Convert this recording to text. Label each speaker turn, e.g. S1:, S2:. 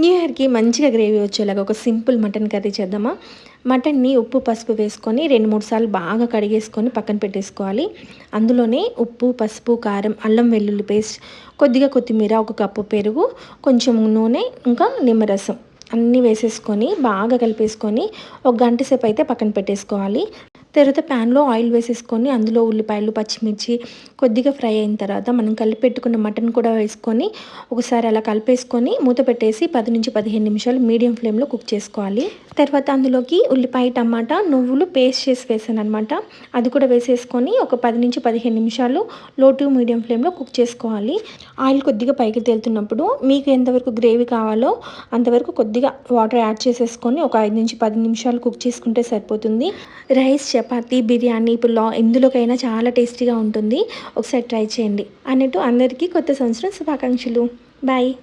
S1: New ఇయర్కి మంచిగా gravy వచ్చేలాగా ఒక సింపుల్ మటన్ కర్రీ చేద్దామా? మటన్ని ఉప్పు పసుపు వేసుకొని రెండు మూడు సార్లు బాగా కడిగేసుకొని పక్కన పెట్టేసుకోవాలి. అందులోనే ఉప్పు పసుపు కారం అల్లం వెల్లుల్లి పేస్ట్ కొద్దిగా కొత్తిమీర ఒక కప్పు పెరుగు కొంచెం నూనె ఇంకా నిమ్మరసం అన్నీ వేసేసుకొని బాగా కలిపేసుకొని ఒక గంట సేపు అయితే పక్కన పెట్టేసుకోవాలి. తర్వాత ప్యాన్లో ఆయిల్ వేసేసుకొని అందులో ఉల్లిపాయలు పచ్చిమిర్చి కొద్దిగా ఫ్రై అయిన తర్వాత మనం కలిపి పెట్టుకున్న మటన్ కూడా వేసుకొని ఒకసారి అలా కలిపేసుకొని మూత పెట్టేసి పది నుంచి పదిహేను నిమిషాలు మీడియం ఫ్లేమ్లో కుక్ చేసుకోవాలి. తర్వాత అందులోకి ఉల్లిపాయ టమాటా నువ్వులు పేస్ట్ చేసి వేసాను అనమాట అది కూడా వేసేసుకొని ఒక పది నుంచి పదిహేను నిమిషాలు లో టు మీడియం ఫ్లేమ్లో కుక్ చేసుకోవాలి. ఆయిల్ కొద్దిగా పైకి తేలుతున్నప్పుడు మీకు ఎంతవరకు గ్రేవీ కావాలో అంతవరకు కొద్దిగా వాటర్ యాడ్ చేసేసుకొని ఒక ఐదు నుంచి పది నిమిషాలు కుక్ చేసుకుంటే సరిపోతుంది. రైస్ చపాతీ బిర్యానీ పులావ్ ఎందులోకైనా చాలా టేస్టీగా ఉంటుంది. ఒకసారి ట్రై చేయండి. అన్నట్టు అందరికీ కొత్త సంవత్సరం శుభాకాంక్షలు. బాయ్.